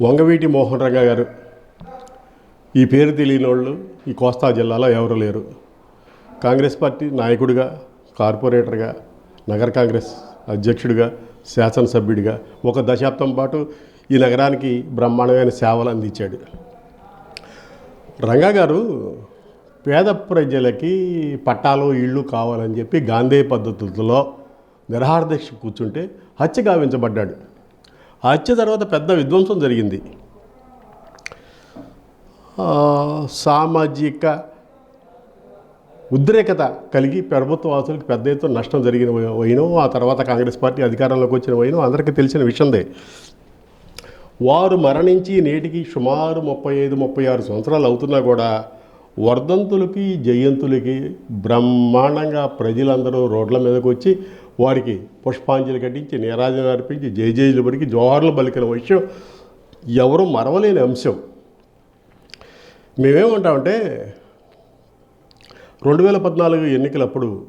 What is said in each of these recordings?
వంగవీటి మోహన్ రంగ గారు. ఈ పేరు తెలియని వాళ్ళు ఈ కోస్తా జిల్లాలో ఎవరు లేరు. కాంగ్రెస్ పార్టీ నాయకుడిగా కార్పొరేటర్గా నగర కాంగ్రెస్ అధ్యక్షుడిగా శాసనసభ్యుడిగా ఒక దశాబ్దం పాటు ఈ నగరానికి బ్రహ్మాండమైన సేవలు అందించాడు. రంగా గారు పేద ప్రజలకి పట్టాలు ఇళ్ళు కావాలని చెప్పి గాంధీ పద్ధతుల్లో నిరహారదీక్ష కూర్చుంటే హత్య గావించబడ్డాడు. హత్య తర్వాత పెద్ద విధ్వంసం జరిగింది. సామాజిక ఉద్రేకత కలిగి ప్రభుత్వ వాసులకు పెద్ద ఎత్తున నష్టం జరిగిన వైనం ఆ తర్వాత కాంగ్రెస్ పార్టీ అధికారంలోకి వచ్చిన వైనం అందరికీ తెలిసిన విషయందే. వారు మరణించి నేటికి సుమారు ముప్పై ఐదు ముప్పై ఆరు సంవత్సరాలు అవుతున్నా కూడా వర్ధంతులకి జయంతులకి బ్రహ్మాండంగా ప్రజలందరూ రోడ్ల మీదకి వచ్చి వారికి పుష్పాంజలి కట్టించి నీరాజన అర్పించి జయ పడికి జోహార్లు పలికిన విషయం ఎవరు మరవలేని అంశం. మేమేమంటామంటే రెండు వేల పద్నాలుగు ఎన్నికలప్పుడు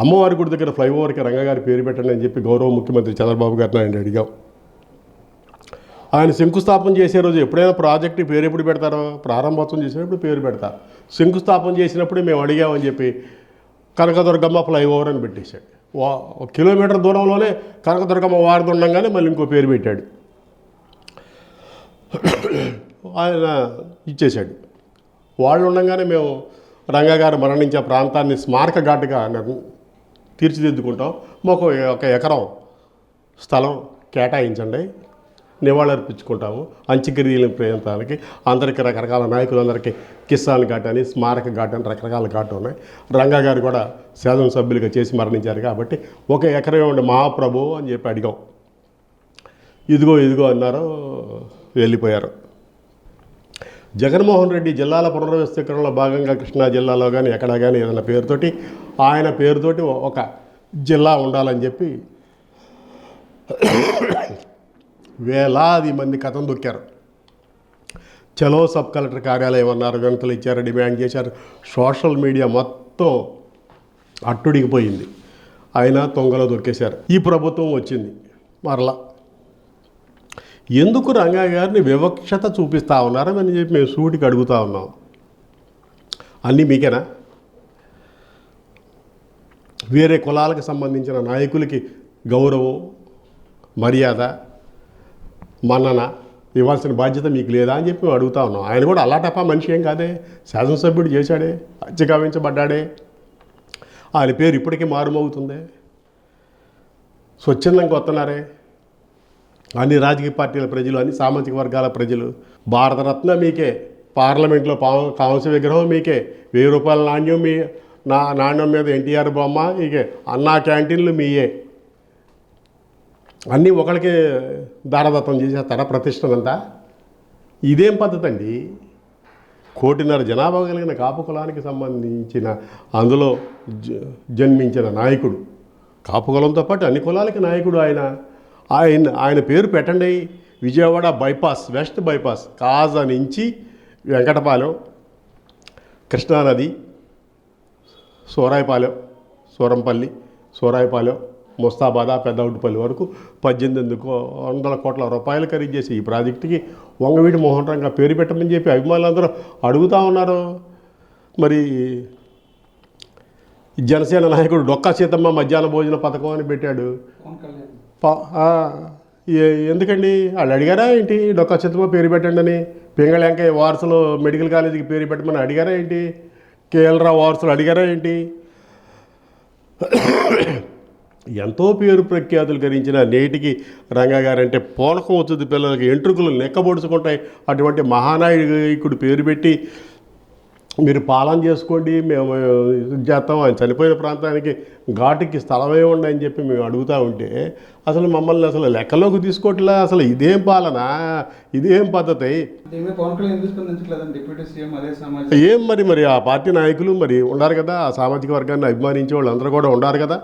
అమ్మవారి గుడి దగ్గర ఫ్లైఓవర్కి రంగగారి పేరు పెట్టండి అని చెప్పి గౌరవ ముఖ్యమంత్రి చంద్రబాబు గారిని ఆయన అడిగాం. ఆయన శంకుస్థాపన చేసే రోజు ఎప్పుడైనా ప్రాజెక్టు పేరు ఎప్పుడు పెడతారో? ప్రారంభోత్సవం చేసినప్పుడు పేరు పెడతారు. శంకుస్థాపన చేసినప్పుడే మేము అడిగామని చెప్పి కనకదుర్గమ్మ ఫ్లైఓవర్ అని పెట్టేశాడు. వా ఒక కిలోమీటర్ దూరంలోనే కనకదుర్గమ్మ వారధి ఉండగానే మళ్ళీ ఇంకో పేరు పెట్టాడు. ఆయన ఇచ్చేశాడు. వాళ్ళు ఉండగానే మేము రంగగారు మరణించే ప్రాంతాన్ని స్మారక ఘాటుగా తీర్చిదిద్దుకుంటాం. మాకు ఒక ఎకరం స్థలం కేటాయించండి. నివాళులర్పించుకుంటాము. అంత్యక్రియల ప్రాంతానికి అందరికీ రకరకాల నాయకులందరికీ కిసాన్ ఘాట్ అని స్మారక ఘాట్ అని రకరకాల ఘాట్ ఉన్నాయి. రంగా గారు కూడా శాసనసభ్యులుగా చేసి మరణించారు కాబట్టి ఒక ఎకరమే ఉండే మహాప్రభు అని చెప్పి అడిగాం. ఇదిగో ఇదిగో అన్నారు వెళ్ళిపోయారు. జగన్మోహన్ రెడ్డి జిల్లాల పునర్వ్యవస్థీకరణలో భాగంగా కృష్ణా జిల్లాలో కానీ ఎక్కడ కానీ ఏదైనా పేరుతోటి ఆయన పేరుతోటి ఒక జిల్లా ఉండాలని చెప్పి వేలాది మంది కథం దొక్కారు. చలో సబ్ కలెక్టర్ కార్యాలయం అన్నారు వెనుకలు ఇచ్చారు డిమాండ్ చేశారు. సోషల్ మీడియా మొత్తం అట్టుడిగిపోయింది. అయినా తొంగలో దొక్కేశారు ఈ ప్రభుత్వం వచ్చింది. మరలా. ఎందుకు రంగా గారిని వివక్షత చూపిస్తా ఉన్నారని అని చెప్పి మేము సూటికి అడుగుతూ ఉన్నాం. అన్నీ మీకేనా? వేరే కులాలకు సంబంధించిన నాయకులకి గౌరవం మర్యాద మన్నన ఇవ్వాల్సిన బాధ్యత మీకు లేదా అని చెప్పి మేము అడుగుతా ఉన్నాం. ఆయన కూడా అలాటప్ప మనిషి ఏం కాదే. శాసనసభ్యుడు చేశాడే అత్యగావించబడ్డాడే ఆయన పేరు ఇప్పటికీ మారుమవుతుంది. స్వచ్ఛందంగా వస్తున్నారే. అన్ని రాజకీయ పార్టీల ప్రజలు అన్ని సామాజిక వర్గాల ప్రజలు. భారతరత్న మీకే పార్లమెంట్లో పా కాంస్య విగ్రహం మీకే వెయ్యి రూపాయల నాణ్యం మీ నా నాణ్యం మీద ఎన్టీఆర్ బొమ్మ మీకే అన్నా క్యాంటీన్లు మీయే. అన్నీ ఒకరికి దారదత్తం చేసేస్తారా ప్రతిష్టనంతా ఇదేం పద్ధతి అండి కోటిన్నర జనాభా కలిగిన కాపు కులానికి సంబంధించిన అందులో జ- జన్మించిన నాయకుడు. కాపు కులంతో పాటు అన్ని కులాలకి నాయకుడు ఆయన. ఆయన ఆయన పేరు పెట్టండి. Vijayawada bypass west bypass Kaza నుంచి వెంకటపాలెం కృష్ణానది సూరాయపాలెం సూరంపల్లి సూరాయపాలెం ముస్తాబాద్ పెద్దవుడిపల్లి వరకు పద్దెనిమిది వందల కోట్ల రూపాయలు ఖరీదు చేసి ఈ ప్రాజెక్టుకి వంగవీటి మోహన్ రంగా పేరు పెట్టమని చెప్పి అభిమానులందరూ అడుగుతా ఉన్నారు. మరి జనసేన నాయకుడు డొక్కా సీతమ్మ మధ్యాహ్న భోజన పథకం అని పెట్టాడు. ఎందుకండి? వాళ్ళు అడిగారా ఏంటి? డొక్కా సీతమ్మ పేరు పెట్టండి అని. పింగళంకయ్య వారసులు మెడికల్ కాలేజీకి పేరు పెట్టమని అడిగారా ఏంటి? కేఎల్ రావు వారసులు అడిగారా ఏంటి? ఎంతో పేరు ప్రఖ్యాతులు గరించిన నేటికి రంగా గారంటే పోనకం వచ్చుద్ది పిల్లలకి ఎంట్రుకలు నెక్కబొడుచుకుంటాయి అటువంటి మహానాయకుడు పేరు పెట్టి మీరు పాలన చేసుకోండి మేము చేస్తాం. ఆయన చనిపోయిన ప్రాంతానికి ఘాటుకి స్థలమే ఉండి అని చెప్పి మేము అడుగుతూ ఉంటే అసలు మమ్మల్ని అసలు లెక్కలోకి తీసుకోవట్లే అసలు ఇదేం పాలన ఇదేం పద్ధతి? ఏం మరి మరి ఆ పార్టీ నాయకులు మరి ఉండారు కదా ఆ సామాజిక వర్గాన్ని అభిమానించే వాళ్ళు అందరూ కూడా ఉండారు కదా?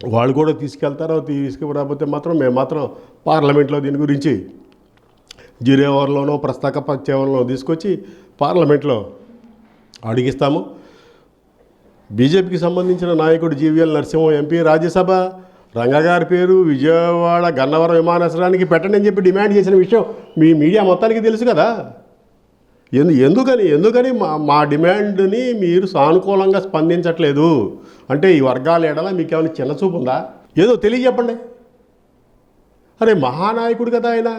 వాళ్ళు కూడా తీసుకెళ్తారో తీసుకురాకపోతే మాత్రం మేము మాత్రం పార్లమెంట్లో దీని గురించి జీరో ప్రస్తాక పచ్చేవరంలో తీసుకొచ్చి పార్లమెంట్లో అడిగిస్తాము. బీజేపీకి సంబంధించిన నాయకుడు జీవీఎల్ నరసింహం ఎంపీ రాజ్యసభ రంగగారి పేరు విజయవాడ గన్నవరం విమానాశ్రయానికి పెట్టండి అని చెప్పి డిమాండ్ చేసిన విషయం మీ మీడియా మొత్తానికి తెలుసు కదా. ఎందు ఎందుకని ఎందుకని మా మా డిమాండ్ని మీరు సానుకూలంగా స్పందించట్లేదు? అంటే ఈ వర్గాల ఎడల మీకు ఏమైనా చిన్న చూపు ఉందా? ఏదో తెలియజెప్పండి. అరే మహానాయకుడు కదా ఆయన.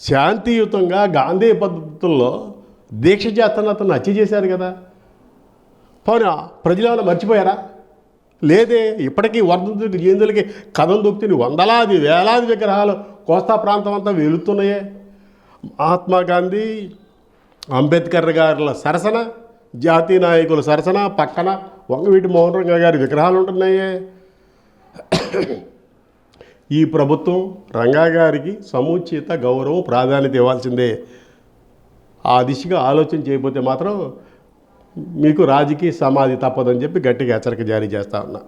శాంతియుతంగా గాంధీ పద్ధతుల్లో దీక్ష చేస్తున్న అతను హత్య చేశారు కదా. పోనీ ప్రజలు ఏమైనా మర్చిపోయారా? లేదే ఇప్పటికీ వర్ధంతులకి జయంతులకి కథం దొక్కుతుని వందలాది వేలాది విగ్రహాలు కోస్తా ప్రాంతం అంతా వెలుతున్నాయే. మహాత్మా గాంధీ అంబేద్కర్ గారుల సరసన జాతీయ నాయకుల సరసన పక్కన వంగవీటి మోహన్ రంగ గారి విగ్రహాలు ఉంటున్నాయే. ఈ ప్రభుత్వం రంగా గారికి సముచిత గౌరవం ప్రాధాన్యత ఇవ్వాల్సిందే. ఆ దిశగా ఆలోచన చేయకపోతే మాత్రం మీకు రాజకీయ సమాధి తప్పదని చెప్పి గట్టిగా హెచ్చరిక జారీ చేస్తా ఉన్నా.